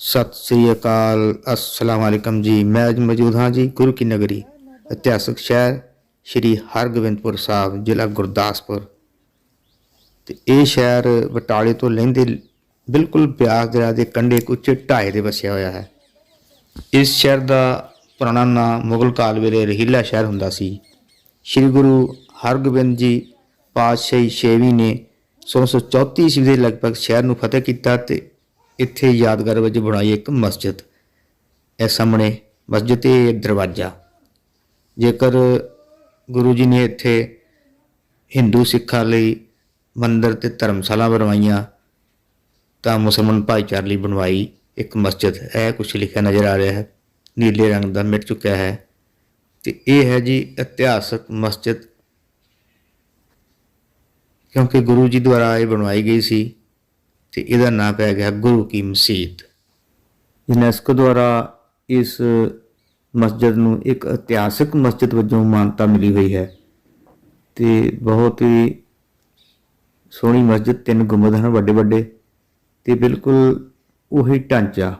ਸਤਿ ਸ੍ਰੀ ਅਕਾਲ, ਅਸਲਾਮ ਵਾਲੇਕਮ ਜੀ। ਮੈਂ ਅੱਜ ਮੌਜੂਦ ਹਾਂ ਜੀ ਗੁਰੂ ਕੀ ਨਗਰੀ, ਇਤਿਹਾਸਕ ਸ਼ਹਿਰ ਸ਼੍ਰੀ ਹਰਗੋਬਿੰਦਪੁਰ ਸਾਹਿਬ, ਜ਼ਿਲ੍ਹਾ ਗੁਰਦਾਸਪੁਰ। ਤੇ ਇਹ ਸ਼ਹਿਰ ਬਟਾਲੇ ਤੋਂ ਲਹਿੰਦੇ ਬਿਲਕੁਲ ਬਿਆਸ ਦਰਿਆ ਦੇ ਕੰਢੇ ਇੱਕ ਉੱਚੇ ਢਾਏ ਤੇ ਵਸਿਆ ਹੋਇਆ ਹੈ। ਇਸ ਸ਼ਹਿਰ ਦਾ ਪੁਰਾਣਾ ਨਾਮ ਮੁਗਲ ਕਾਲ ਵੇਲੇ ਰਹੀਲਾ ਸ਼ਹਿਰ ਹੁੰਦਾ ਸੀ। ਸ੍ਰੀ ਗੁਰੂ ਹਰਗੋਬਿੰਦ ਜੀ ਪਾਤਸ਼ਾਹੀ ਛੇਵੀਂ ਨੇ 1634 ਈਸਵੀ ਦੇ ਲਗਭਗ ਸ਼ਹਿਰ ਨੂੰ ਫਤਿਹ ਕੀਤਾ ਤੇ ਇੱਥੇ ਯਾਦਗਾਰ ਵਿੱਚ ਬਣਾਈ ਇੱਕ ਮਸਜਿਦ। ਇਹ ਸਾਹਮਣੇ ਮਸਜਿਦ ਤੇ ਦਰਵਾਜ਼ਾ। ਜੇਕਰ ਗੁਰੂ ਜੀ ਨੇ ਇੱਥੇ ਹਿੰਦੂ ਸਿੱਖਾਂ ਲਈ ਮੰਦਰ ਤੇ ਧਰਮਸ਼ਾਲਾ ਬਣਵਾਈਆਂ, ਤਾਂ ਮੁਸਲਮਾਨ ਭਾਈਚਾਰੇ ਲਈ ਬਣਵਾਈ ਇੱਕ ਮਸਜਿਦ। ਇਹ ਕੁਛ ਲਿਖਿਆ ਨਜ਼ਰ ਆ ਰਿਹਾ ਹੈ। ਨੀਲੇ ਰੰਗ ਦਾ ਮਿਟ ਚੁੱਕਿਆ ਹੈ। ਤੇ ਇਹ ਹੈ ਜੀ ਇਤਿਹਾਸਕ ਮਸਜਿਦ। ਕਿਉਂਕਿ ਗੁਰੂ ਜੀ ਦੁਆਰਾ ਇਹ ਬਣਵਾਈ ਗਈ ਸੀ ਤੇ ਇਹਦਾ ਨਾਂ ਪੈ ਗਿਆ ਗੁਰੂ ਕੀ ਮਸਜਿਦ ਯੂਨੈਸਕੋ ਦੁਆਰਾ ਇਸ ਮਸਜਿਦ ਨੂੰ ਇੱਕ ਇਤਿਹਾਸਕ ਮਸਜਿਦ ਵਜੋਂ ਮਾਨਤਾ ਮਿਲੀ ਹੋਈ ਹੈ ਤੇ ਬਹੁਤ ਹੀ ਸੋਹਣੀ ਮਸਜਿਦ, ਤਿੰਨ ਗੁੰਬਦ ਹਨ ਵੱਡੇ ਵੱਡੇ ਤੇ ਬਿਲਕੁਲ ਉਹੀ ਢਾਂਚਾ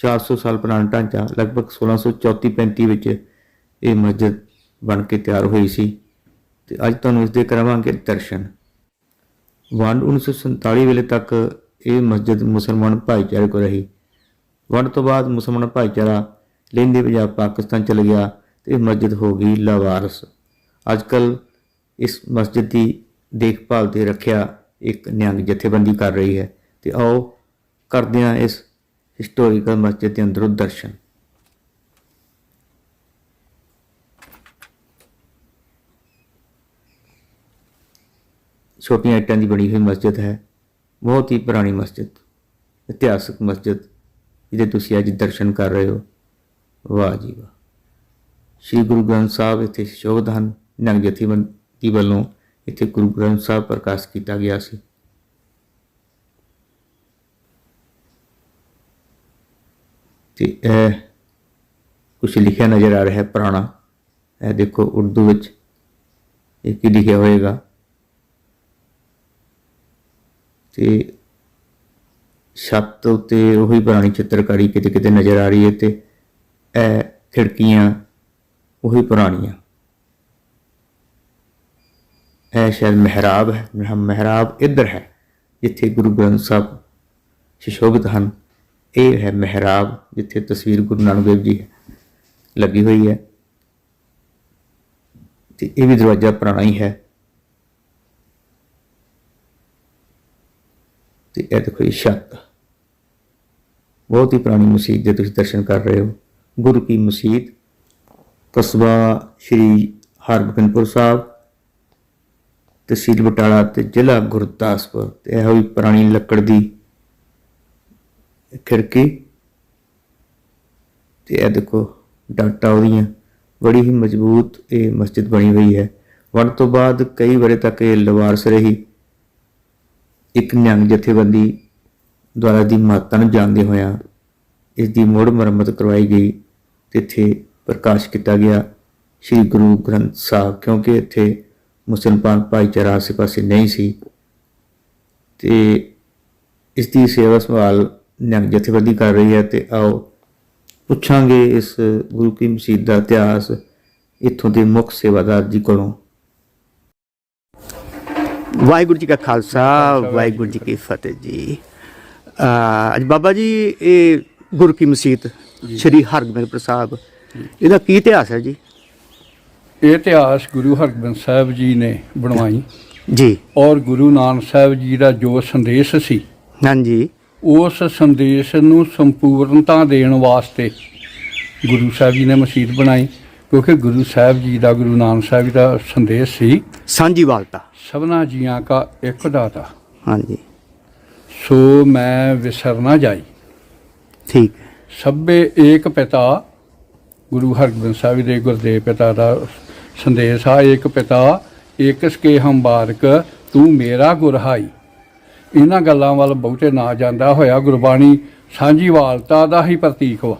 400 ਸਾਲ ਪੁਰਾਣਾ ਢਾਂਚਾ, ਲਗਭਗ 1634-35 ਵਿੱਚ ਇਹ ਮਸਜਿਦ ਬਣ ਕੇ ਤਿਆਰ ਹੋਈ ਸੀ ਤੇ ਅੱਜ ਤੁਹਾਨੂੰ ਇਸ ਦੇ ਕਰਾਵਾਂਗੇ ਦਰਸ਼ਨ। ਵੰਡ 1947 ਵੇਲੇ ਤੱਕ ਇਹ ਮਸਜਿਦ ਮੁਸਲਮਾਨ ਭਾਈਚਾਰੇ ਕੋਲ ਰਹੀ। ਵੰਡ ਤੋਂ ਬਾਅਦ ਮੁਸਲਮਾਨ ਭਾਈਚਾਰਾ ਲਹਿੰਦੇ ਪੰਜਾਬ ਪਾਕਿਸਤਾਨ ਚਲ ਗਿਆ ਤੇ ਇਹ ਮਸਜਿਦ ਹੋ ਗਈ ਲਾਵਾਰਸ। ਅੱਜਕੱਲ ਇਸ ਮਸਜਿਦ ਦੀ ਦੇਖਭਾਲ ਤੇ ਰੱਖਿਆ ਇੱਕ ਨਿਹੰਗ ਜਥੇਬੰਦੀ ਕਰ ਰਹੀ ਹੈ। ਤੇ ਆਓ ਕਰਦੇ ਹਾਂ ਇਸ ਹਿਸਟੋਰੀਕਲ ਮਸਜਿਦ ਦੇ ਅੰਦਰੋਂ ਦਰਸ਼ਨ। ਛੋਟੀਆਂ ਇੱਟਾਂ ਦੀ ਬਣੀ ਹੋਈ ਮਸਜਿਦ ਹੈ। ਬਹੁਤ ਹੀ ਪੁਰਾਣੀ ਮਸਜਿਦ, ਇਤਿਹਾਸਕ ਮਸਜਿਦ, ਜਿਹਦੇ ਤੁਸੀਂ ਅੱਜ ਦਰਸ਼ਨ ਕਰ ਰਹੇ ਹੋ। ਵਾਹ ਜੀ ਵਾਹ। ਸ੍ਰੀ ਗੁਰੂ ਗ੍ਰੰਥ ਸਾਹਿਬ ਇੱਥੇ ਸ਼ੋਭਤ ਹਨ। ਨੰਗ ਜਥੇਬੰਦੀ ਵੱਲੋਂ ਇੱਥੇ ਗੁਰੂ ਗ੍ਰੰਥ ਸਾਹਿਬ ਪ੍ਰਕਾਸ਼ ਕੀਤਾ ਗਿਆ ਸੀ। ਤੇ ਇਹ ਕੁਝ ਲਿਖਿਆ ਨਜ਼ਰ ਆ ਰਿਹਾ ਹੈ ਪੁਰਾਣਾ। ਇਹ ਦੇਖੋ ਉਰਦੂ ਵਿੱਚ ਇਹ ਕੀ ਲਿਖਿਆ ਹੋਏਗਾ। ਤੇ ਛੱਤ ਉੱਤੇ ਉਹੀ ਪੁਰਾਣੀ ਚਿੱਤਰਕਾਰੀ ਕਿਤੇ ਕਿਤੇ ਨਜ਼ਰ ਆ ਰਹੀ ਹੈ ਤੇ ਇਹ ਖਿੜਕੀਆਂ ਉਹੀ ਪੁਰਾਣੀਆਂ। ਇਹ ਸ਼ਾਇਦ ਮਹਿਰਾਬ ਹੈ, ਮਹ- ਮਹਿਰਾਬ ਇੱਧਰ ਹੈ, ਜਿੱਥੇ ਗੁਰੂ ਗ੍ਰੰਥ ਸਾਹਿਬ ਸ਼ਿਸ਼ੋਭਿਤ ਹਨ। ਇਹ ਹੈ ਮਹਿਰਾਬ, ਜਿੱਥੇ ਤਸਵੀਰ ਗੁਰੂ ਨਾਨਕ ਦੇਵ ਜੀ ਲੱਗੀ ਹੋਈ ਹੈ। ਤੇ ਇਹ ਵੀ ਦਰਵਾਜ਼ਾ ਪੁਰਾਣਾ ਹੀ ਹੈ। ਤੇ ਇਹ ਦੇਖੋ ਇਹ ਛੱਤ ਬਹੁਤ ਹੀ ਪੁਰਾਣੀ ਮਸਜਿਦ ਦੇ ਤੁਸੀਂ ਦਰਸ਼ਨ ਕਰ ਰਹੇ ਹੋ। ਗੁਰੂ ਕੀ ਮਸਜਿਦ, ਕਸਬਾ ਸ਼੍ਰੀ ਹਰਗੋਬਿੰਦਪੁਰ ਸਾਹਿਬ ਤਹਿਸੀਲ ਬਟਾਲਾ ਤੇ ਜ਼ਿਲ੍ਹਾ ਗੁਰਦਾਸਪੁਰ ਤੇ ਇਹ ਹੋਈ ਪੁਰਾਣੀ ਲੱਕੜ ਦੀ ਖਿੜਕੀ। ਤੇ ਇਹ ਦੇਖੋ ਡਾਟਾ ਉਹਦੀਆਂ, ਬੜੀ ਹੀ ਮਜ਼ਬੂਤ ਇਹ ਮਸਜਿਦ ਬਣੀ ਹੋਈ ਹੈ। ਵੰਡ ਤੋਂ ਬਾਅਦ ਕਈ ਵਰੇ ਤੱਕ ਇਹ ਲਵਾਰਸ ਰਹੀ। ਇੱਕ ਨਿਹੰਗ ਜਥੇਬੰਦੀ ਦੁਆਰਾ ਦੀ ਮਹੱਤਤਾ ਨੂੰ ਜਾਣਦੇ ਹੋਇਆ ਇਸ ਦੀ ਮੁੜ ਮੁਰੰਮਤ ਕਰਵਾਈ ਗਈ ਤੇ ਇੱਥੇ ਪ੍ਰਕਾਸ਼ ਕੀਤਾ ਗਿਆ। ਸ੍ਰੀ ਗੁਰੂ ਗ੍ਰੰਥ ਸਾਹਿਬ, ਕਿਉਂਕਿ ਇੱਥੇ ਮੁਸਲਮਾਨ ਭਾਈਚਾਰਾ ਆਸੇ-ਪਾਸੇ ਨਹੀਂ ਸੀ। ਤੇ ਇਸ ਦੀ ਸੇਵਾ ਸੰਭਾਲ ਨਿਹੰਗ ਜਥੇਬੰਦੀ ਕਰ ਰਹੀ ਹੈ ਤੇ ਆਓ ਪੁੱਛਾਂਗੇ ਇਸ ਗੁਰੂ ਕੀ ਮਸਜਿਦ ਦਾ ਇਤਿਹਾਸ, ਇੱਥੋਂ ਦੇ ਮੁੱਖ ਸੇਵਾਦਾਰ ਜੀ ਕੋਲੋਂ। ਵਾਹਿਗੁਰੂ ਜੀ ਕਾ ਖਾਲਸਾ ਵਾਹਿਗੁਰੂ ਜੀ ਕੀ ਫਤਿਹ ਜੀ। ਅੱਜ ਬਾਬਾ ਜੀ ਇਹ ਗੁਰੂ ਕੀ ਮਸਜਿਦ ਸ੍ਰੀ ਹਰਗੋਬਿੰਦਪੁਰ ਸਾਹਿਬ ਇਹਦਾ ਕੀ ਇਤਿਹਾਸ ਹੈ ਜੀ? ਇਹ ਇਤਿਹਾਸ ਗੁਰੂ ਹਰਗੋਬਿੰਦ ਸਾਹਿਬ ਜੀ ਨੇ ਬਣਵਾਈ। ਜੀ। ਔਰ ਗੁਰੂ ਨਾਨਕ ਸਾਹਿਬ ਜੀ ਦਾ ਜੋ ਸੰਦੇਸ਼ ਸੀ ਹਾਂਜੀ। ਉਸ ਸੰਦੇਸ਼ ਨੂੰ ਸੰਪੂਰਨਤਾ ਦੇਣ ਵਾਸਤੇ ਗੁਰੂ ਸਾਹਿਬ ਜੀ ਨੇ ਮਸਜਿਦ ਬਣਾਈ। ਕਿਉਂਕਿ ਗੁਰੂ ਸਾਹਿਬ ਜੀ ਦਾ ਗੁਰੂ ਨਾਨਕ ਸਾਹਿਬ ਜੀ ਦਾ ਸੰਦੇਸ਼ ਸੀ ਸਾਂਝੀ ਵਾਲਤਾ। ਸਭਨਾ ਜੀਆਂ ਕਾ ਇੱਕ ਦਾਤਾ। ਹਾਂਜੀ। ਸੋ ਮੈਂ ਵਿਸਰ ਨਾ ਜਾਈ। ਠੀਕ। ਸਭੇ ਏਕ ਪਿਤਾ ਗੁਰੂ ਹਰਗੋਬਿੰਦ ਸਾਹਿਬ ਦੇ ਗੁਰਦੇਵ ਪਿਤਾ ਦਾ ਸੰਦੇਸ਼ ਆ ਏਕ ਪਿਤਾ ਏਕਸ ਕੇ ਹਮ ਬਾਰਕ ਤੂੰ ਮੇਰਾ ਗੁਰਹਾਈ ਇਹਨਾਂ ਗੱਲਾਂ ਵੱਲ ਬਹੁਤੇ ਨਾ ਜਾਂਦਾ ਹੋਇਆ ਗੁਰਬਾਣੀ ਸਾਂਝੀਵਾਲਤਾ ਦਾ ਹੀ ਪ੍ਰਤੀਕ ਵਾ।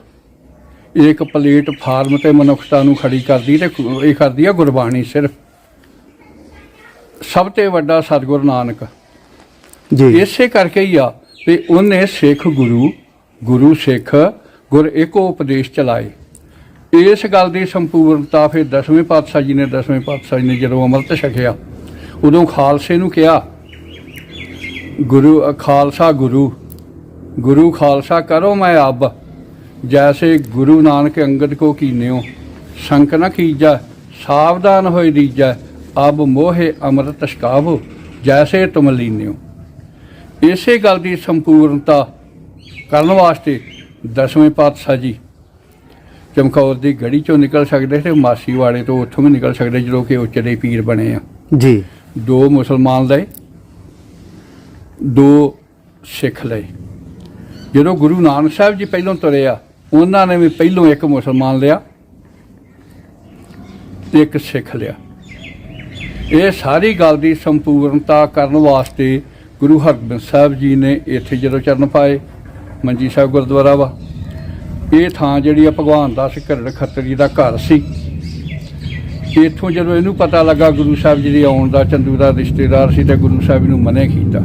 ਇੱਕ ਪਲੇਟਫਾਰਮ ਤੇ ਮਨੁੱਖਤਾ ਨੂੰ ਖੜੀ ਕਰਦੀ ਤੇ ਇਹ ਕਰਦੀ ਆ ਗੁਰਬਾਣੀ ਸਿਰਫ। ਸਭ ਤੋਂ ਵੱਡਾ ਸਤਿਗੁਰ ਨਾਨਕ। ਜੀ। ਇਸੇ ਕਰਕੇ ਹੀ ਆ ਵੀ ਉਹਨੇ ਸਿੱਖ ਗੁਰੂ ਗੁਰੂ ਸਿੱਖ ਗੁਰ ਏਕੋ ਉਪਦੇਸ਼ ਚਲਾਏ। ਇਸ ਗੱਲ ਦੀ ਸੰਪੂਰਨਤਾ ਫਿਰ ਦਸਵੇਂ ਪਾਤਸ਼ਾਹ ਜੀ ਨੇ ਦਸਵੇਂ ਪਾਤਸ਼ਾਹ ਜੀ ਨੇ ਜਦੋਂ ਅੰਮ੍ਰਿਤ ਛਕਿਆ ਉਦੋਂ ਖਾਲਸੇ ਨੂੰ ਕਿਹਾ ਗੁਰੂ ਖਾਲਸਾ ਗੁਰੂ ਗੁਰੂ ਖਾਲਸਾ ਕਰੋ ਮੈਂ ਅਬ ਜੈਸੇ ਗੁਰੂ ਨਾਨਕ ਅੰਗਦ ਕੋ ਕੀਨਿਓ ਸੰਕ ਨ ਕੀਜੈ ਸਾਵਧਾਨ ਹੋਇ ਦੀਜੈ ਅਬ ਮੋਹਿ ਅੰਮ੍ਰਿਤ ਛਕਾਵੋ ਜੈਸੇ ਤੁਮ ਲੀਨਿਓ। ਇਸੇ ਗੱਲ ਦੀ ਸੰਪੂਰਨਤਾ ਕਰਨ ਵਾਸਤੇ ਦਸਵੇਂ ਪਾਤਸ਼ਾਹ ਜੀ ਚਮਕੌਰ ਦੀ ਗੜੀ ਚੋਂ ਨਿਕਲ ਸਕਦੇ ਤੇ ਮਾਸੀ ਵਾਲੇ ਤੋਂ ਉੱਥੋਂ ਵੀ ਨਿਕਲ ਸਕਦੇ ਜਦੋਂ ਕਿ ਉਚਰੇ ਪੀਰ ਬਣੇ ਆ। ਜੀ। ਦੋ ਮੁਸਲਮਾਨ ਲਏ ਦੋ ਸਿੱਖ ਲਏ। ਜਦੋਂ ਗੁਰੂ ਨਾਨਕ ਸਾਹਿਬ ਜੀ ਪਹਿਲੋਂ ਤੁਰੇ ਆ ਉਹਨਾਂ ਨੇ ਵੀ ਪਹਿਲੋਂ ਇੱਕ ਮੁਸਲਮਾਨ ਲਿਆ ਤੇ ਇੱਕ ਸਿੱਖ ਲਿਆ। ਇਹ ਸਾਰੀ ਗੱਲ ਦੀ ਸੰਪੂਰਨਤਾ ਕਰਨ ਵਾਸਤੇ ਗੁਰੂ ਹਰਗੋਬਿੰਦ ਸਾਹਿਬ ਜੀ ਨੇ ਇੱਥੇ ਜਦੋਂ ਚਰਨ ਪਾਏ, ਮੰਜੀ ਸਾਹਿਬ ਗੁਰਦੁਆਰਾ ਵਾ, ਇਹ ਥਾਂ ਜਿਹੜੀ ਆ ਭਗਵਾਨ ਦਾਸ ਘਰੜ ਖੱਤਰੀ ਦਾ ਘਰ ਸੀ। ਇੱਥੋਂ ਜਦੋਂ ਇਹਨੂੰ ਪਤਾ ਲੱਗਾ ਗੁਰੂ ਸਾਹਿਬ ਜੀ ਦੇ ਆਉਣ ਦਾ ਚੰਦੂ ਦਾ ਰਿਸ਼ਤੇਦਾਰ ਸੀ ਤੇ ਗੁਰੂ ਸਾਹਿਬ ਨੂੰ ਮਨੇ ਕੀਤਾ।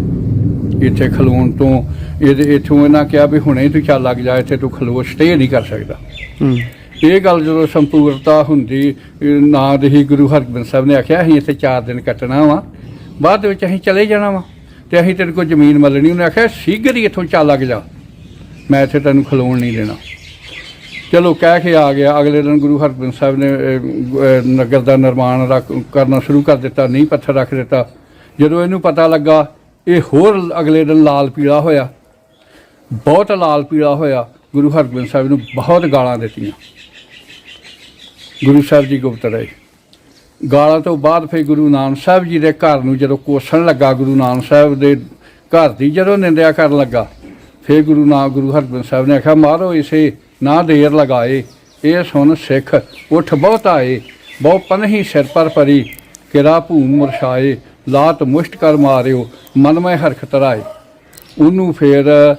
ਇੱਥੇ ਖਲੋਣ ਤੋਂ ਇਹਦੇ ਇੱਥੋਂ ਇਹਨਾਂ ਕਿਹਾ ਵੀ ਹੁਣੇ ਤੂੰ ਚੱਲ ਲੱਗ ਜਾ ਇੱਥੇ ਤੂੰ ਖਲੋ ਸਟੇ ਨਹੀਂ ਕਰ ਸਕਦਾ। ਇਹ ਗੱਲ ਜਦੋਂ ਸੰਪੂਰਨਤਾ ਹੁੰਦੀ ਨਾ ਦੇ ਹੀ ਗੁਰੂ ਹਰਗੋਬਿੰਦ ਸਾਹਿਬ ਨੇ ਆਖਿਆ ਅਸੀਂ ਇੱਥੇ 4 ਦਿਨ ਕੱਟਣਾ ਵਾ ਬਾਅਦ ਵਿੱਚ ਅਸੀਂ ਚਲੇ ਜਾਣਾ ਵਾ। ਤੇ ਅਸੀਂ ਤੇਰੇ ਕੋਲ ਜ਼ਮੀਨ ਮੱਲਣੀ ਉਹਨੇ ਆਖਿਆ ਸ਼ੀਘਰ ਹੀ ਇੱਥੋਂ ਚੱਲ ਲੱਗ ਜਾ। ਮੈਂ ਇੱਥੇ ਤੈਨੂੰ ਖਲੋਣ ਨਹੀਂ ਦੇਣਾ। ਚਲੋ ਕਹਿ ਕੇ ਆ ਗਿਆ। ਅਗਲੇ ਦਿਨ ਗੁਰੂ ਹਰਗੋਬਿੰਦ ਸਾਹਿਬ ਨੇ ਨਗਰ ਦਾ ਨਿਰਮਾਣ ਕਰਨਾ ਸ਼ੁਰੂ ਕਰ ਦਿੱਤਾ ਨਹੀਂ ਪੱਥਰ ਰੱਖ ਦਿੱਤਾ। ਜਦੋਂ ਇਹਨੂੰ ਪਤਾ ਲੱਗਾ ਇਹ ਹੋਰ ਅਗਲੇ ਦਿਨ ਲਾਲ ਪੀਲਾ ਹੋਇਆ। ਬਹੁਤ ਲਾਲ ਪੀਲਾ ਹੋਇਆ, ਗੁਰੂ ਹਰਗੋਬਿੰਦ ਸਾਹਿਬ ਨੂੰ ਬਹੁਤ ਗਾਲਾਂ ਦਿੱਤੀਆਂ। ਗੁਰੂ ਸਾਹਿਬ ਜੀ ਗੁਪਤ ਰਹੇ। ਗਾਲਾਂ ਤੋਂ ਬਾਅਦ ਫਿਰ ਗੁਰੂ ਨਾਨਕ ਸਾਹਿਬ ਜੀ ਦੇ ਘਰ ਨੂੰ ਜਦੋਂ ਕੋਸਣ ਲੱਗਾ, ਗੁਰੂ ਨਾਨਕ ਸਾਹਿਬ ਦੇ ਘਰ ਦੀ ਜਦੋਂ ਨਿੰਦਿਆ ਕਰਨ ਲੱਗਾ, ਫਿਰ ਗੁਰੂ ਨਾਨਕ ਗੁਰੂ ਹਰਗੋਬਿੰਦ ਸਾਹਿਬ ਨੇ ਆਖਿਆ, ਮਾਰੋ ਇਸੇ, ਨਾ ਦੇਰ ਲਗਾਏ, ਇਹ ਸੁਣ ਸਿੱਖ, ਉਠ ਬਹੁਤ ਆਏ, ਬਹੁ ਪਨਹੀ ਸਿਰ ਪਰ ਪਰੀ ਕਿਰਾ ਭੂਮ ਮੁਰਸ਼ਾਏ ਲਾਤ ਮੁਸ਼ਟ ਕਰ ਮਾਰਿਓ, ਮਨ ਮੈਂ ਹਰਖ ਤਰਾਏ ਉਹਨੂੰ ਫਿਰ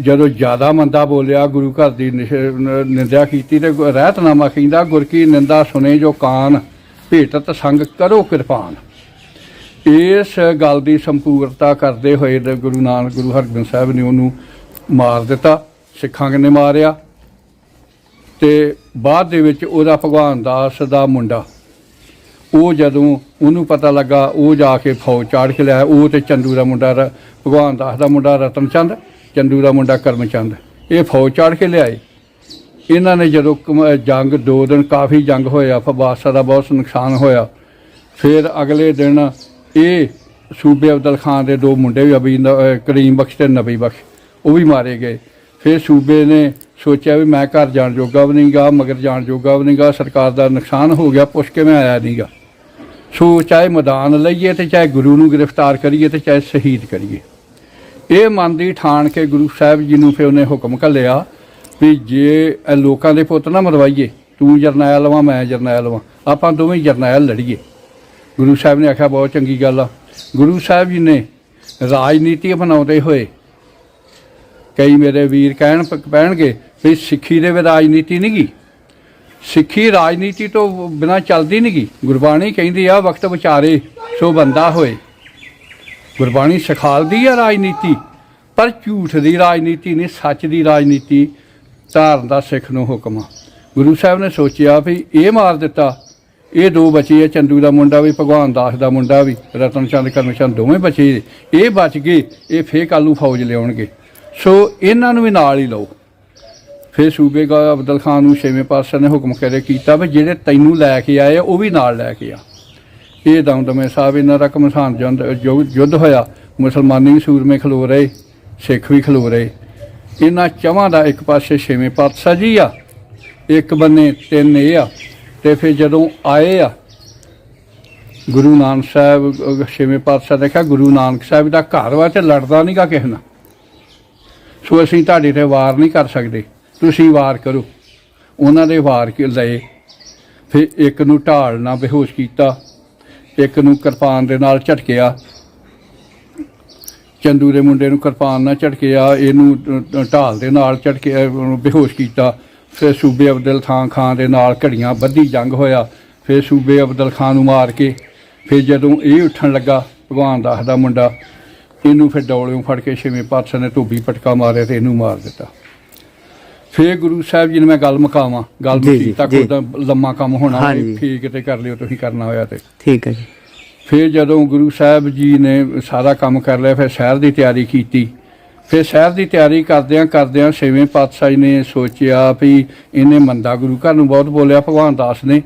ਜਦੋਂ ਜ਼ਿਆਦਾ ਮੰਦਾ ਬੋਲਿਆ, ਗੁਰੂ ਘਰ ਦੀ ਨਿਸ਼- ਨਿੰਦਿਆ ਕੀਤੀ ਤੇ ਰਹਿਤਨਾਮਾ ਕਹਿੰਦਾ ਗੁਰ ਕੀ ਨਿੰਦਾ ਸੁਨੇ ਜੋ ਕਾਨ, ਭੇਟਤ ਸੰਗ ਕਰੋ ਕਿਰਪਾਨ। ਇਸ ਗੱਲ ਦੀ ਸੰਪੂਰਨਤਾ ਕਰਦੇ ਹੋਏ ਗੁਰੂ ਨਾਨਕ, ਗੁਰੂ ਹਰਗੋਬਿੰਦ ਸਾਹਿਬ ਨੇ ਉਹਨੂੰ ਮਾਰ ਦਿੱਤਾ, ਸਿੱਖਾਂ ਨੇ ਮਾਰਿਆ? ਤੇ ਬਾਅਦ ਦੇ ਵਿੱਚ ਉਹਦਾ ਭਗਵਾਨ ਦਾਸ ਦਾ ਮੁੰਡਾ, ਉਹ ਜਦੋਂ ਉਹਨੂੰ ਪਤਾ ਲੱਗਾ, ਉਹ ਜਾ ਕੇ ਫੌਜ ਚਾੜ ਕੇ ਲਿਆ ਉਹ ਤੇ ਚੰਦੂ ਦਾ ਮੁੰਡਾ ਰ- ਭਗਵਾਨ ਦਾਸ ਦਾ ਮੁੰਡਾ ਰਤਨ ਚੰਦ ਚੰਦੂ ਦਾ ਮੁੰਡਾ ਕਰਮਚੰਦ। ਇਹ ਫੌਜ ਚਾੜ ਕੇ ਲਿਆਏ। ਇਹਨਾਂ ਨੇ ਜਦੋਂ ਕਮ- ਜੰਗ, ਦੋ ਦਿਨ ਕਾਫੀ ਜੰਗ ਹੋਇਆ ਫਬਾਸਾ ਦਾ ਬਹੁਤ ਨੁਕਸਾਨ ਹੋਇਆ। ਫਿਰ ਅਗਲੇ ਦਿਨ ਇਹ ਸੂਬੇ ਅਬਦਲ ਖਾਨ ਦੇ ਦੋ ਮੁੰਡੇ ਵੀ ਅਬੀ ਨ- ਕਰੀਮ ਬਖਸ਼ ਤੇ ਨਬੀ ਬਖਸ਼, ਉਹ ਵੀ ਮਾਰੇ ਗਏ। ਫਿਰ ਸੂਬੇ ਨੇ ਸੋਚਿਆ ਵੀ ਮੈਂ ਘਰ ਜਾਣ ਜੋਗਾ ਵੀ ਨਹੀਂਗਾ, ਮਗਰ ਜਾਣ ਜੋਗਾ ਵੀ ਨਹੀਂਗਾ, ਸਰਕਾਰ ਦਾ ਨੁਕਸਾਨ ਹੋ ਗਿਆ, ਪੁੱਛ ਕੇ ਮੈਂ ਆਇਆ ਨਹੀਂਗਾ। ਸੋ ਚਾਹੇ ਮੈਦਾਨ ਲਈਏ ਤੇ ਚਾਹੇ ਗੁਰੂ ਨੂੰ ਗ੍ਰਿਫਤਾਰ ਕਰੀਏ ਤੇ ਚਾਹੇ ਸ਼ਹੀਦ ਕਰੀਏ। ਇਹ ਮਨ ਦੀ ਠਾਣ ਕੇ ਗੁਰੂ ਸਾਹਿਬ ਜੀ ਨੂੰ ਫਿਰ ਉਹਨੇ ਹੁਕਮ ਘੱਲਿਆ ਵੀ ਜੇ ਇਹ ਲੋਕਾਂ ਦੇ ਪੁੱਤ ਨਾ ਮਰਵਾਈਏ, ਤੂੰ ਜਰਨੈਲ ਵਾਂ, ਮੈਂ ਜਰਨੈਲ ਵਾਂ, ਆਪਾਂ ਦੋਵੇਂ ਜਰਨੈਲ ਲੜੀਏ। ਗੁਰੂ ਸਾਹਿਬ ਨੇ ਆਖਿਆ, ਬਹੁਤ ਚੰਗੀ ਗੱਲ ਆ। ਗੁਰੂ ਸਾਹਿਬ ਜੀ ਨੇ ਰਾਜਨੀਤੀ ਬਣਾਉਂਦੇ ਹੋਏ ਕਈ ਮੇਰੇ ਵੀਰ ਕਹਿਣ ਪੈਣਗੇ ਵੀ ਸਿੱਖੀ ਦੇ ਵਿੱਚ ਰਾਜਨੀਤੀ ਨਹੀਂ ਗੀ। ਸਿੱਖੀ ਰਾਜਨੀਤੀ ਤੋਂ ਬਿਨਾ ਚੱਲਦੀ ਨਹੀਂ ਗੀ। ਗੁਰਬਾਣੀ ਕਹਿੰਦੀ ਆ, ਵਕਤ ਵਿਚਾਰੇ ਸੋ ਬੰਦਾ ਹੋਏ। ਗੁਰਬਾਣੀ ਸਿਖਾਲਦੀ ਆ ਰਾਜਨੀਤੀ ਪਰ ਝੂਠ ਦੀ ਰਾਜਨੀਤੀ ਨਹੀਂ ਸੱਚ ਦੀ ਰਾਜਨੀਤੀ ਧਾਰਨ ਦਾ ਸਿੱਖ ਨੂੰ ਹੁਕਮ ਆ। ਗੁਰੂ ਸਾਹਿਬ ਨੇ ਸੋਚਿਆ ਵੀ ਇਹ ਮਾਰ ਦਿੱਤਾ ਇਹ ਦੋ ਬਚੇ ਆ ਚੰਦੂ ਦਾ ਮੁੰਡਾ ਵੀ ਭਗਵਾਨ ਦਾਸ ਦਾ ਮੁੰਡਾ ਵੀ ਰਤਨ ਚੰਦ ਕਰਮਚੰਦ ਦੋਵੇਂ ਬਚੇ ਇਹ ਬਚ ਗਏ ਇਹ ਫੇਰ ਕੱਲ੍ਹ ਨੂੰ ਫੌਜ ਲਿਆਉਣਗੇ। ਸੋ ਇਹਨਾਂ ਨੂੰ ਵੀ ਨਾਲ ਹੀ ਲਓ। ਫਿਰ ਸੂਬੇਗਾ ਅਬਦਲ ਖਾਨ ਨੂੰ ਛੇਵੇਂ ਪਾਤਸ਼ਾਹ ਨੇ ਹੁਕਮ ਕਰੇ ਕੀਤਾ ਵੀ ਜਿਹੜੇ ਤੈਨੂੰ ਲੈ ਕੇ ਆਏ ਆ, ਉਹ ਵੀ ਨਾਲ ਲੈ ਕੇ ਆ। ਇਹ ਦਮਦਮੇ ਸਾਹਿਬ ਇਹਨਾਂ ਦਾ ਘਮਸਾਨ ਜੰਦ ਯੁੱਧ ਹੋਇਆ, ਮੁਸਲਮਾਨੀ ਵੀ ਸੂਰਮੇ ਖਲੋ ਰਹੇ, ਸਿੱਖ ਵੀ ਖਲੋ ਰਹੇ। ਇਹਨਾਂ ਚਵਾਂ ਦਾ ਇੱਕ ਪਾਸੇ ਛੇਵੇਂ ਪਾਤਸ਼ਾਹ ਜੀ ਆ, ਇੱਕ ਬੰਨੇ ਤਿੰਨ ਇਹ ਆ, ਤੇ ਫਿਰ ਜਦੋਂ ਆਏ ਆ, ਗੁਰੂ ਨਾਨਕ ਸਾਹਿਬ, ਛੇਵੇਂ ਪਾਤਸ਼ਾਹ ਦੇਖਿਆ ਗੁਰੂ ਨਾਨਕ ਸਾਹਿਬ ਦਾ ਘਰ ਵਾ ਤੇ ਲੜਦਾ ਨਹੀਂਗਾ ਕਿਸੇ ਨਾਲ। ਸੋ ਅਸੀਂ ਤੁਹਾਡੇ ਤੇ ਵਾਰ ਨਹੀਂ ਕਰ ਸਕਦੇ। ਤੁਸੀਂ ਵਾਰ ਕਰੋ। ਉਹਨਾਂ ਦੇ ਵਾਰ ਕੇ ਲਏ। ਫਿਰ ਇੱਕ ਨੂੰ ਢਾਲਣਾ ਬੇਹੋਸ਼ ਕੀਤਾ। ਇੱਕ ਨੂੰ ਕਿਰਪਾਨ ਦੇ ਨਾਲ ਝਟਕਿਆ। ਚੰਦੂ ਦੇ ਮੁੰਡੇ ਨੂੰ ਕਿਰਪਾਨ ਨਾਲ ਝਟਕਿਆ, ਇਹਨੂੰ ਢਾਲ ਦੇ ਨਾਲ ਝਟਕੇ ਉਹਨੂੰ ਬੇਹੋਸ਼ ਕੀਤਾ। ਫਿਰ ਸੂਬੇ ਅਬਦਲ ਖਾਨ ਖਾਨ ਦੇ ਨਾਲ ਘੜੀਆਂ ਬੱਧੀ ਜੰਗ ਹੋਇਆ। ਫਿਰ ਸੂਬੇ ਅਬਦਲ ਖਾਨ ਨੂੰ ਮਾਰ ਕੇ ਫਿਰ ਜਦੋਂ ਇਹ ਉੱਠਣ ਲੱਗਾ ਭਗਵਾਨ ਦਾਸ ਦਾ ਮੁੰਡਾ, ਇਹਨੂੰ ਫਿਰ ਡੌਲਿਓਂ ਫੜ ਕੇ ਛੇਵੇਂ ਪਾਤਸ਼ਾਹ ਨੇ ਧੋਬੀ ਪਟਕਾ ਮਾਰਿਆ ਤੇ ਇਹਨੂੰ ਮਾਰ ਦਿੱਤਾ। ਫੇਰ ਗੁਰੂ ਸਾਹਿਬ ਜੀ ਨੇ ਮੈਂ ਗੱਲ ਮੁਕਾਵਾਂ ਗੱਲ ਜੀ, ਮੁਕੀ ਜੀ, ਤੱਕ ਜੀ। ਉਹਦਾ ਲੰਮਾ ਕੰਮ ਹੋਣਾ ਹਾਂਜੀ। ਹੋਏ ਫੇਰ ਕਿਤੇ ਕਰ ਲਿਓ ਤੁਸੀਂ ਕਰਨਾ ਹੋਇਆ ਤੇ। ਠੀਕ ਹੈ ਜੀ। ਫਿਰ ਜਦੋਂ ਗੁਰੂ ਸਾਹਿਬ ਜੀ ਨੇ ਸਾਰਾ ਕੰਮ ਕਰ ਲਿਆ ਫਿਰ ਸ਼ਹਿਰ ਦੀ ਤਿਆਰੀ ਕੀਤੀ। ਫਿਰ ਸ਼ਹਿਰ ਦੀ ਤਿਆਰੀ ਕਰਦਿਆਂ ਕਰਦਿਆਂ ਛੇਵੇਂ ਪਾਤਸ਼ਾਹ ਜੀ ਨੇ ਸੋਚਿਆ ਵੀ ਇਹਨੇ ਮੰਦਾ ਗੁਰੂ ਘਰ ਨੂੰ ਬਹੁਤ ਬੋਲਿਆ ਭਗਵਾਨ ਦਾਸ ਨੇ।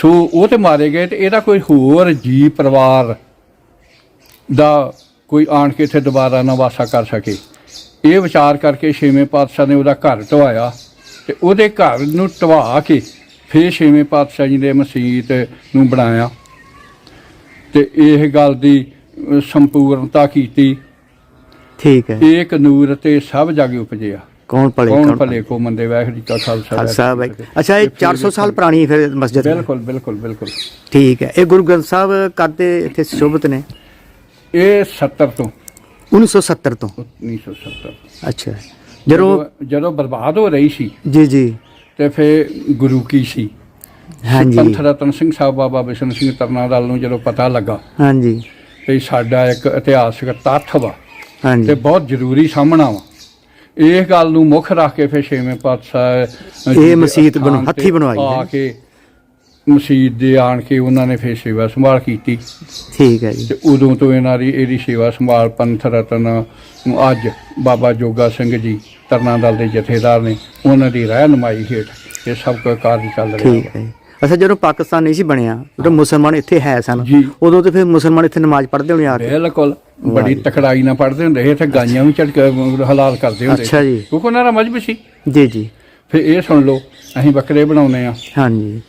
ਸੋ ਉਹ ਤੇ ਮਾਰੇ ਗਏ ਤੇ ਇਹਦਾ ਕੋਈ ਹੋਰ ਜੀ ਪਰਿਵਾਰ ਦਾ ਕੋਈ ਆਣ ਕੇ ਇੱਥੇ ਦੁਬਾਰਾ ਨਾ ਵਾਸਾ ਕਰ ਸਕੇ। ਇਹ ਵਿਚਾਰ ਕਰਕੇ ਛੇਵੇਂ ਪਾਤਸ਼ਾਹ ਨੇ ਉਹਦਾ ਘਰ ਢਵਾਇਆ ਤੇ ਉਹਦੇ ਘਰ ਨੂੰ ਢਵਾ ਕੇ ਫਿਰ ਛੇਵੇਂ ਪਾਤਸ਼ਾਹ ਜੀ ਨੇ ਮਸਜਿਦ ਨੂੰ ਬਣਾਇਆ। ਤੇ ਇਹ ਗੱਲ ਦੀ ਸੰਪੂਰਨਤਾ ਕੀਤੀ। ਠੀਕ ਹੈ। ਏਕ ਨੂਰ ਤੇ ਸਭ ਜਗ ਉਪਜਿਆ। ਕੌਣ ਪਲੇ ਕੌਣ ਭਲੇ? ਕੋ ਮੰਦੇ ਵਾਹਿਗੁਰੂ ਜੀ ਕਾ ਖਾਲਸਾ ਖਾਲਸਾ ਫਤਿਹ। ਅੱਛਾ ਇਹ ਤੇ ਫਿਰ 400 ਸਾਲ ਪੁਰਾਣੀ ਫਿਰ ਮਸਜਿਦ। ਬਿਲਕੁਲ ਬਿਲਕੁਲ ਬਿਲਕੁਲ। ਠੀਕ ਹੈ। ਇਹ ਗੁਰੂ ਗ੍ਰੰਥ ਸਾਹਿਬ ਕਦੇ ਇੱਥੇ ਸ਼ੋਭਤ ਨੇ? ਇਹ 70 ਤੋਂ। 1970 ਤੋਂ। 1970 ਅੱਛਾ। ਜਦੋਂ ਜਦੋਂ ਬਰਬਾਦ ਹੋ ਰਹੀ ਸੀ ਜੀ ਜੀ। ਤੇ ਫਿਰ ਗੁਰੂ ਕੀ ਸੀ? ਹਾਂਜੀ। ਪੰਥ ਰਤਨ ਸਿੰਘ ਸਾਹਿਬ ਬਾਬਾ ਬਿਸ਼ਨ ਸਿੰਘ ਤਰਨਾਦਲ ਨੂੰ ਜਦੋਂ ਪਤਾ ਲੱਗਾ ਹਾਂਜੀ। ਕਿ ਸਾਡਾ ਇੱਕ ਇਤਿਹਾਸਕ ਤੱਥ ਵਾ ਤੇ ਹਾਂਜੀ ਬਹੁਤ ਜ਼ਰੂਰੀ ਸਾਹਮਣਾ ਵਾ। ਇਹ ਗੱਲ ਨੂੰ ਮੁੱਖ ਰੱਖ ਕੇ ਫਿਰ ਛੇਵੇਂ ਪਾਤਸ਼ਾਹ ਇਹ ਮਸੀਤ ਬਣੋ- ਹੱਥੀਂ ਬਣਵਾਈ ਆ। ਕੇ ਮਸਜਿਦ ਦੇ ਆਣ ਕੇ ਉਹਨਾਂ ਨੇ ਫਿਰ ਸੇਵਾ ਸੰਭਾਲ ਕੀਤੀ। ਠੀਕ ਹੈ ਜੀ। ਤੇ ਉਦੋਂ ਤੋਂ ਇਹਨਾਂ ਦੀ ਇਹਦੀ ਸੇਵਾ ਸੰਭਾਲ ਪੰਥ ਰਤਨ ਨੂੰ ਅੱਜ ਬਾਬਾ ਜੋਗਾ ਸਿੰਘ ਜੀ ਤਰਨਾ ਦਲ ਦੇ ਜਥੇਦਾਰ ਨੇ ਉਹਨਾਂ ਦੀ ਰਹਿਨਮਾਈ ਹੇਠ ਇਹ ਸਭ ਕੁਝ ਕਾਰਜ ਚੱਲ ਰਿਹਾ। ਠੀਕ ਹੈ। ਅੱਛਾ ਜਦੋਂ ਪਾਕਿਸਤਾਨ ਨਹੀਂ ਸੀ ਬਣਿਆ ਉਦੋਂ ਮੁਸਲਮਾਨ ਇੱਥੇ ਹੈ ਸਨ। ਜੀ। ਉਦੋਂ ਤੇ ਫਿਰ ਮੁਸਲਮਾਨ ਇੱਥੇ ਨਮਾਜ਼ ਪੜ੍ਹਦੇ ਹੋਣੇ ਆ ਕੇ। ਬਿਲਕੁਲ। ਬੜੀ ਤਕੜਾਈ ਨਾਲ ਪੜਦੇ ਹੁੰਦੇ ਸੀ ਇੱਥੇ ਗਾਈਆਂ ਵੀ ਝਟਕ ਹਲਾਲ ਕਰਦੇ ਹੁੰਦੇ ਅੱਛਾ ਜੀ। ਕਿਉਂਕਿ ਉਹਨਾਂ ਦਾ ਮਜਬ ਸੀ ਜੀ ਜੀ। ਫਿਰ ਇਹ ਸੁਣ ਲਓ ਅਸੀਂ ਬੱਕਰੇ ਬਣਾਉਨੇ ਆ ਹਾਂਜੀ।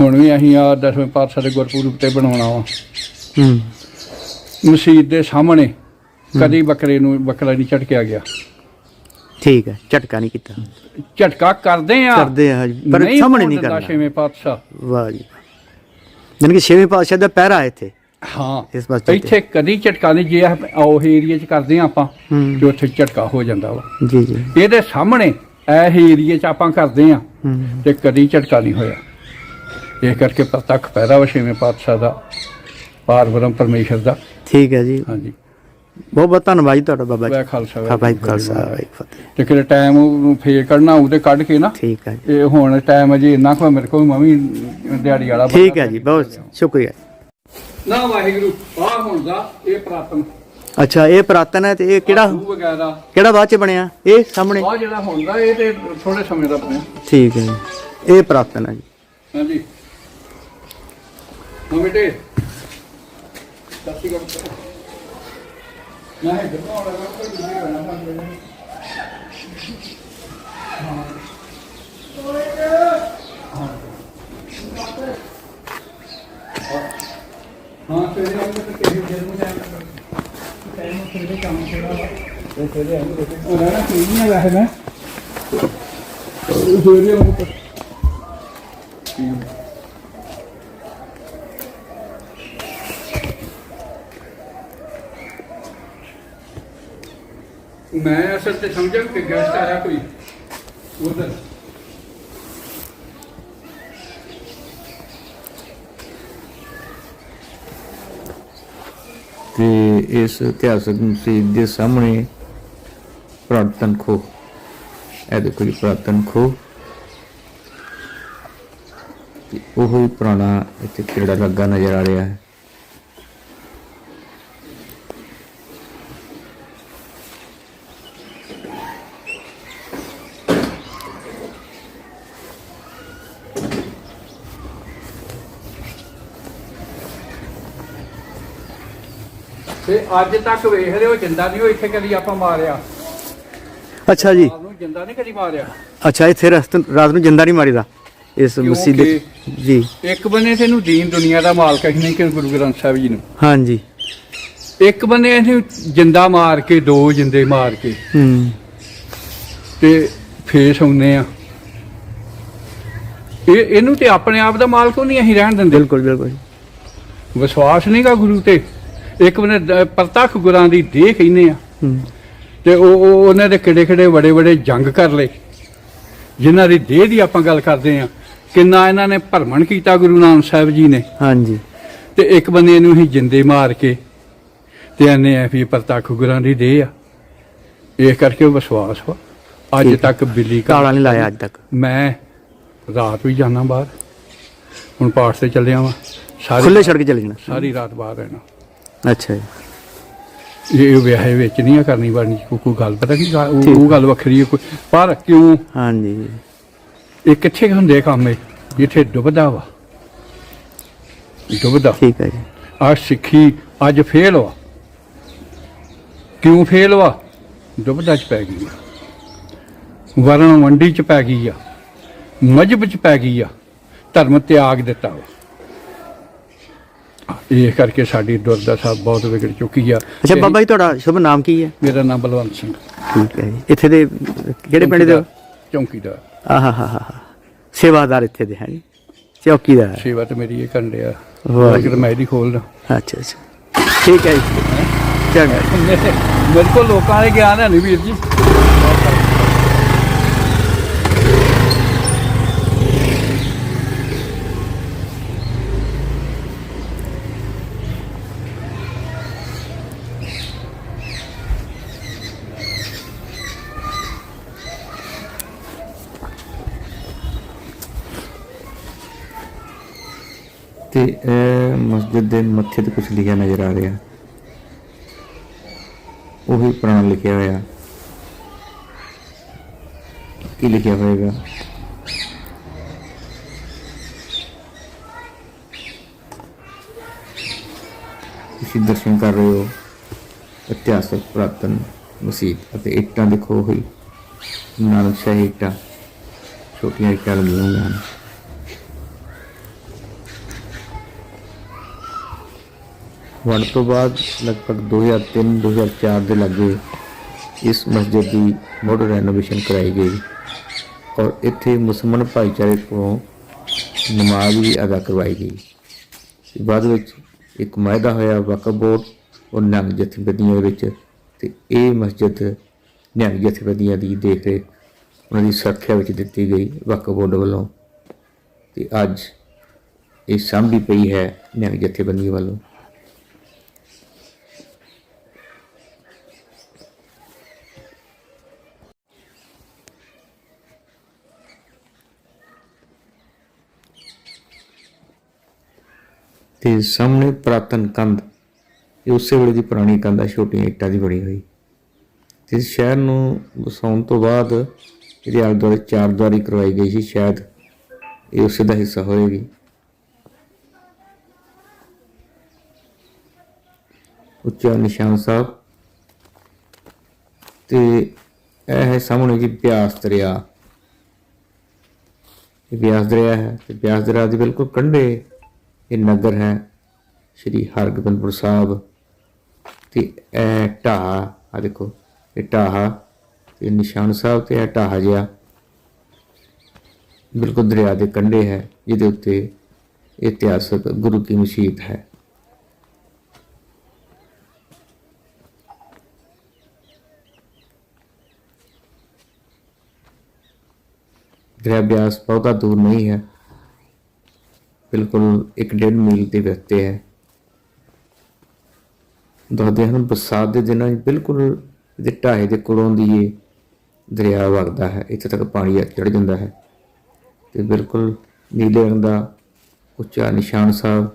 ਹੁਣ ਵੀ ਅਸੀਂ ਆ ਦਸਵੇਂ ਪਾਤਸ਼ਾਹ ਦੇ ਗੁਰਪੁਰਬ ਤੇ ਬਣਾਉਣਾ ਵਾ। ਹੂੰ। ਮਸਜਿਦ ਦੇ ਸਾਹਮਣੇ ਕਦੀ ਬੱਕਰੇ ਨੂੰ ਬੱਕਰਾ ਨਹੀਂ ਝਟਕਿਆ ਗਿਆ। ਠੀਕ ਹੈ ਝਟਕਾ ਨਹੀਂ ਕੀਤਾ। ਝਟਕਾ ਕਰਦੇ ਆ। ਕਰਦੇ ਆ ਪਰ ਸਾਹਮਣੇ ਨਹੀਂ ਕਰਨਾ। ਛੇਵੇਂ ਪਾਤਸ਼ਾਹ। ਵਾਹ ਜੀ ਜਾਣੀ ਕਿ ਛੇਵੇਂ ਪਾਤਸ਼ਾਹ ਦਾ ਪਹਿਰਾ ਹੈ ਇੱਥੇ। ਹਾਂ ਇਸ। ਇੱਥੇ ਕਦੀ ਝਟਕਾ ਨਹੀਂ ਜੇ ਉਹ ਏਰੀਆ 'ਚ ਕਰਦੇ ਆ ਆਪਾਂ ਤੇ ਉੱਥੇ ਝਟਕਾ ਹੋ ਜਾਂਦਾ ਵਾ। ਜੀ ਜੀ। ਇਹਦੇ ਸਾਹਮਣੇ ਇਹ ਏਰੀਆ 'ਚ ਆਪਾਂ ਕਰਦੇ ਆ ਤੇ ਕਦੀ ਝਟਕਾ ਨਹੀਂ ਹੋਇਆ। ਇਹ ਕਰਕੇ ਪ੍ਰਤੱਖ ਪੈਦਾ ਵਾ ਛੇਵੇਂ ਪਾਤਸ਼ਾਹ ਦਾ ਪਾਰਬ੍ਰਹਮ ਪਰਮੇਸ਼ਰ ਦਾ। ਠੀਕ ਹੈ ਜੀ। ਹਾਂਜੀ। ਬਹੁਤ ਬਹੁਤ ਧੰਨਵਾਦ ਜੀ ਤੁਹਾਡਾ ਬਾਬਾ ਜੀ। ਖਾਲਸਾ ਬਾਬਾ ਜੀ ਖਾਲਸਾ ਜੀ ਫਤਿਹ। ਤੇ ਕਿਤੇ ਟਾਈਮ ਨੂੰ ਫੇਰ ਕੱਢਣਾ ਉਹਦੇ ਕੱਢ ਕੇ ਨਾ ਠੀਕ ਹੈ ਜੀ। ਇਹ ਹੁਣ ਟਾਈਮ ਅਜੇ ਇੰਨਾ ਕੁ ਮੇਰੇ ਕੋਲ ਮੈਂ ਵੀ ਦਿਹਾੜੀ ਵਾਲਾ ਠੀਕ ਹੈ ਜੀ ਬਹੁਤ ਸ਼ੁਕਰੀਆ ਨਾ ਵਾਹਿਗੁਰੂ ਆ ਹੁਣ ਦਾ ਇਹ ਪ੍ਰਾਤਨ। ਅੱਛਾ ਇਹ ਪ੍ਰਾਤਨ ਹੈ ਤੇ ਇਹ ਕਿਹੜਾ ਕਿਹੜਾ ਬਾਅਦ ਚ ਬਣਿਆ? ਇਹ ਸਾਹਮਣੇ? ਆ ਜਿਹੜਾ ਹੁੰਦਾ ਇਹ ਤੇ ਥੋੜੇ ਸਮੇਂ ਦਾ ਬਣਿਆ। ਠੀਕ ਹੈ ਜੀ। ਇਹ ਪ੍ਰਾਤਨ ਹੈ ਜੀ। ਹਾਂਜੀ। ਹਾਂ ਬੇਟੇ। ਸੱਚੀ ਗੱਲ ਨਾ ਹੈ ਜਦੋਂ ਆਉਣਾ ਕੋਈ ਦੂਜੀ ਰਹਿਣਾ ਨਾ ਹਾਂ। ਸਵੇਰੇ ਆਉਂਦੇ ਤਾਂ ਕਿਸੇ ਦਿਨ ਨੂੰ ਜਾਣਾ ਟਾਈਮ ਸਵੇਰੇ ਕੰਮ ਥੋੜਾ ਵਾ। ਸਵੇਰੇ ਆਉਂਦੇ ਉਹ ਰਹਿਣਾ ਕੋਈ ਨਹੀਂ ਵੈਸੇ ਮੈਂ ਸਵੇਰੇ ਆਉਂਦੇ ਮੈਂ ਅਸਲ ਤੇ ਸਮਝਿਆ ਕਿ ਗੈਸਟ ਆਇਆ ਕੋਈ ਉਧਰ। ਤੇ ਇਸ ਇਤਿਹਾਸਕ ਮਸਜਿਦ ਦੇ ਸਾਹਮਣੇ ਪ੍ਰਾਤਨ ਖੋ। ਇਹ ਦੇਖੋ ਜੀ, ਪ੍ਰਾਤਨ ਖੋ। ਉਹ ਹੀ ਪੁਰਾਣਾ ਇੱਥੇ ਕਿਹੜਾ ਲੱਗਾ ਨਜ਼ਰ ਆ ਰਿਹਾ ਹੈ। ਅੱਜ ਤੱਕ ਵੇਖ ਰਹੇ ਹੋ ਜਿੰਦਾ ਨਹੀਂ ਉਹ ਇੱਥੇ ਕਦੀ ਆਪਾਂ ਮਾਰਿਆ। ਅੱਛਾ ਜੀ। ਆਪ ਨੂੰ ਜਿੰਦਾ ਨਹੀਂ ਕਦੀ ਮਾਰਿਆ। ਅੱਛਾ ਇੱਥੇ ਰਾਤ ਨੂੰ ਜਿੰਦਾ ਨਹੀਂ ਮਾਰੀਦਾ? ਇਸ ਮਸਜਿਦ ਦੇ ਜੀ। ਇੱਕ ਬੰਨੇ ਤੇ ਇਹਨੂੰ ਦੀਨ ਦੁਨੀਆ ਦਾ ਮਾਲਕ ਨਹੀਂ ਕਿ ਗੁਰੂ ਗ੍ਰੰਥ ਸਾਹਿਬ ਜੀ ਨੂੰ। ਹਾਂਜੀ। ਇੱਕ ਬੰਨੇ ਇਹਨੂੰ ਜਿੰਦਾ ਮਾਰ ਕੇ ਦੋ ਜਿੰਦੇ ਮਾਰ ਕੇ। ਹੂੰ। ਤੇ ਫੇਸ ਆਉਂਦੇ ਆ। ਇਹ ਇਹਨੂੰ ਤੇ ਆਪਣੇ ਆਪ ਦਾ ਮਾਲਕ ਨਹੀਂ ਅਸੀਂ ਰਹਿਣ ਦਿੰਦੇ। ਬਿਲਕੁਲ ਬਿਲਕੁਲ। ਵਿਸ਼ਵਾਸ ਨਹੀਂਗਾ ਗੁਰੂ ਤੇ। ਇੱਕ ਬੰਨੇ ਪ੍ਰਤੱਖ ਗੁਰਾਂ ਦੀ ਦੇਹ ਕਹਿੰਦੇ ਆ। ਤੇ ਉਹ ਉਹ- ਉਹਨਾਂ ਦੇ ਕਿਹੜੇ ਕਿਹੜੇ ਬੜੇ ਬੜੇ ਜੰਗ ਕਰ ਲਏ। ਜਿਨ੍ਹਾਂ ਦੀ ਦੇਹ ਦੀ ਆਪਾਂ ਗੱਲ ਕਰਦੇ ਆ ਕਿੰਨਾ ਇਹਨਾਂ ਨੇ ਭਰਮਣ ਕੀਤਾ ਗੁਰੂ ਨਾਨਕ ਸਾਹਿਬ ਜੀ ਨੇ। ਹਾਂਜੀ। ਤੇ ਇੱਕ ਬੰਦੇ ਨੂੰ ਹੀ ਜਿੰਦੇ ਮਾਰ ਕੇ ਤੇ ਇਹਨੇ ਆ ਵੀ ਪ੍ਰਤੱਖ ਗੁਰਾਂ ਦੀ ਦੇਹ ਆ। ਇਹ ਕਰਕੇ ਉਹ ਵਿਸ਼ਵਾਸ ਵਾ। ਅੱਜ। ਤੱਕ ਬਿੱਲੀ ਤਾਲਾ ਨਹੀਂ ਲਾਇਆ ਅੱਜ ਤੱਕ। ਮੈਂ ਰਾਤ ਵੀ ਜਾਣਾ ਬਾਹਰ। ਹੁਣ ਪਾਠ ਤੇ ਚੱਲਿਆ ਵਾਂ। ਸਾਰੀ ਖੁੱਲੇ ਛੱਡ ਕੇ ਚਲੇ ਜਾਣਾ। ਸਾਰੀ ਰਾਤ ਬਾਹਰ ਰਹਿਣਾ। ਅੱਛਾ ਜੀ। ਇਹ ਵਿਆਹੇ ਵਿੱਚ ਨਹੀਂ ਆ ਕਰਨੀ ਬਾਣੀ ਕੋਈ ਕੋਈ ਗੱਲ ਪਤਾ ਕੀ ਉਹ ਉਹ ਗੱਲ ਵੱਖਰੀ ਹੈ ਕੋਈ ਪਰ ਕਿਉਂ? ਹਾਂਜੀ। ਇਹ ਕਿੱਥੇ ਹੁੰਦੇ ਕੰਮ ਇਹ? ਜਿੱਥੇ ਡੁੱਬਦਾ ਵਾ। ਡੁੱਬਦਾ। ਠੀਕ ਹੈ ਜੀ। ਆ ਸਿੱਖੀ ਅੱਜ ਫੇਲ ਵਾ। ਕਿਉਂ ਫੇਲ ਵਾ? ਡੁੱਬਦਾ ਚ ਪੈ ਗਈ ਆ। ਵਰਣ ਮੰਡੀ ਚ ਪੈ ਗਈ ਆ। ਮਜਬ ਚ ਪੈ ਗਈ ਆ। ਧਰਮ ਤਿਆਗ ਦਿੱਤਾ ਵਾ। ਇਹ ਕਰਕੇ ਸਾਡੀ ਦੁਰਦਾ ਸਾਹਿਬ ਬਹੁਤ ਵਿਗੜ ਚੁੱਕੀ ਆ। ਅੱਛਾ ਤੇ ਬਾਬਾ ਜੀ ਤੁਹਾਡਾ ਸ਼ੁਭ ਨਾਮ ਕੀ ਹੈ? ਮੇਰਾ ਨਾਮ ਬਲਵੰਤ ਸਿੰਘ। ਠੀਕ ਹੈ ਜੀ। ਇੱਥੇ ਦੇ ਕਿਹੜੇ ਪਿੰਡ ਦੇ ਹੋ? ਚੌਂਕੀਦਾਰ। ਆਹਾ ਹਾ ਹਾ ਹਾ ਸੇਵਾਦਾਰ ਇੱਥੇ ਦੇ ਹੈ ਜੀ। ਚੌਕੀਦਾਰ। ਸੇਵਾ ਤੇ ਮੇਰੀ ਇਹ ਕਰਨ ਡਿਆ ਵਾਹ ਜੀ। ਲੇਕਿਨ ਮੈਂ ਇਹਦੀ ਖੋਲਦਾ ਅੱਛਾ ਅੱਛਾ। ਠੀਕ ਹੈ ਜੀ। ਚੰਗਾ। ਮੇਰੇ ਕੋਲ ਲੋਕਾਂ ਦੇ ਗਿਆਨ ਹੈ ਨਹੀਂ ਵੀਰ ਜੀ। ਤੇ ਇਹ ਮਸਜਿਦ ਦੇ ਮੱਥੇ ਤੇ ਕੁਝ ਲਿਖਿਆ ਨਜ਼ਰ ਆ ਰਿਹਾ। ਉਹੀ ਪੁਰਾਣਾ ਲਿਖਿਆ ਹੋਇਆ। ਕੀ ਲਿਖਿਆ ਹੋਏਗਾ? ਤੁਸੀਂ ਦਰਸ਼ਨ ਕਰ ਰਹੇ ਹੋ। ਇਤਿਹਾਸਕ ਪੁਰਾਤਨ ਮਸਜਿਦ ਅਤੇ ਇੱਟਾਂ ਦੇਖੋ ਹੋਈ ਨਾਨਕ ਸ਼ਾਹੀ ਇੱਟਾਂ। ਛੋਟੀਆਂ ਇੱਟਾਂ ਲੱਗੀਆਂ ਹੋਈਆਂ ਹਨ। ਵੰਡ ਤੋਂ ਬਾਅਦ ਲਗਭਗ 2003-2004 ਦੇ ਲਾਗੇ ਇਸ ਮਸਜਿਦ ਦੀ ਮੁੜ ਰੈਨੋਵੇਸ਼ਨ ਕਰਾਈ ਗਈ। ਔਰ ਇੱਥੇ ਮੁਸਲਮਾਨ ਭਾਈਚਾਰੇ ਕੋਲੋਂ ਨਮਾਜ਼ ਵੀ ਅਦਾ ਕਰਵਾਈ ਗਈ। ਤੇ ਬਾਅਦ ਵਿੱਚ ਇੱਕ ਮਾਇਦਾ ਹੋਇਆ ਵਕਫ ਬੋਰਡ ਔਰ ਨੰਗ ਜਥੇਬੰਦੀਆਂ ਦੇ ਵਿੱਚ ਤੇ ਇਹ ਮਸਜਿਦ ਨਿਹੰਗ ਜਥੇਬੰਦੀਆਂ ਦੀ ਦੇਖ ਰੇਖ, ਉਹਨਾਂ ਦੀ ਸੁਰੱਖਿਆ ਵਿੱਚ ਦਿੱਤੀ ਗਈ ਵਕਫ ਬੋਰਡ ਵੱਲੋਂ। ਤੇ ਅੱਜ ਇਹ ਸਾਂਭੀ ਪਈ ਹੈ ਨਿਹੰਗ ਜਥੇਬੰਦੀ ਵੱਲੋਂ। ਤੇ ਸਾਹਮਣੇ ਪ੍ਰਾਤਨ ਕੰਧ। ਇਹ ਉਸੇ ਵੇਲੇ ਦੀ ਪੁਰਾਣੀ ਕੰਧ ਆ, ਛੋਟੀਆਂ ਇੱਟਾਂ ਦੀ ਬਣੀ ਹੋਈ। ਤੇ ਸ਼ਹਿਰ ਨੂੰ ਵਸਾਉਣ ਤੋਂ ਬਾਅਦ ਇਹਦੇ ਆਲੇ ਦੁਆਲੇ ਚਾਰ ਦੁਆਰੀ ਕਰਵਾਈ ਗਈ ਸੀ, ਸ਼ਾਇਦ ਇਹ ਉਸੇ ਦਾ ਹਿੱਸਾ ਹੋਏਗੀ। ਉੱਚਾ ਨਿਸ਼ਾਨ ਸਾਹਿਬ। ਤੇ ਇਹ ਹੈ ਸਾਹਮਣੇ ਜੀ ਬਿਆਸ ਦਰਿਆ। ਇਹ ਬਿਆਸ ਦਰਿਆ ਹੈ ਤੇ ਬਿਆਸ ਦਰਿਆ ਦੇ ਬਿਲਕੁਲ ਕੰਢੇ ਇਹ ਨਗਰ ਹੈ ਸ਼੍ਰੀ ਹਰਗੋਬਿੰਦਪੁਰ ਸਾਹਿਬ ਤੇ ਇਹ ਢਾਹ ਆ ਦੇਖੋ, ਇਹ ਢਾਹ ਤੇ ਨਿਸ਼ਾਨ ਸਾਹਿਬ ਤੇ ਇਹ ਢਾਹ ਜਿਹਾ ਬਿਲਕੁਲ ਦਰਿਆ ਦੇ ਕੰਢੇ ਹੈ, ਜਿਹਦੇ ਉੱਤੇ ਇਤਿਹਾਸਕ ਗੁਰੂ ਕੀ ਮਸ਼ੀਤ ਹੈ। ਦਰਿਆ ਬਿਆਸ ਬਹੁਤਾ ਦੂਰ ਨਹੀਂ ਹੈ। ਬਿਲਕੁਲ ਇੱਕ ਡੇਢ ਮੀਲ ਦੇ ਰਸਤੇ ਹੈ। ਦੱਸਦੇ ਹਨ, ਬਰਸਾਤ ਦੇ ਦਿਨਾਂ 'ਚ ਬਿਲਕੁਲ ਇਹਦੇ ਢਾਹੇ ਦੇ ਕੋਲੋਂ ਦੀ ਇਹ ਦਰਿਆ ਵਗਦਾ ਹੈ। ਇੱਥੇ ਤੱਕ ਪਾਣੀ ਚੜ ਜਾਂਦਾ ਹੈ ਤੇ ਬਿਲਕੁਲ ਨੀਲੇ ਰੰਗ ਦਾ ਉੱਚਾ ਨਿਸ਼ਾਨ ਸਾਹਿਬ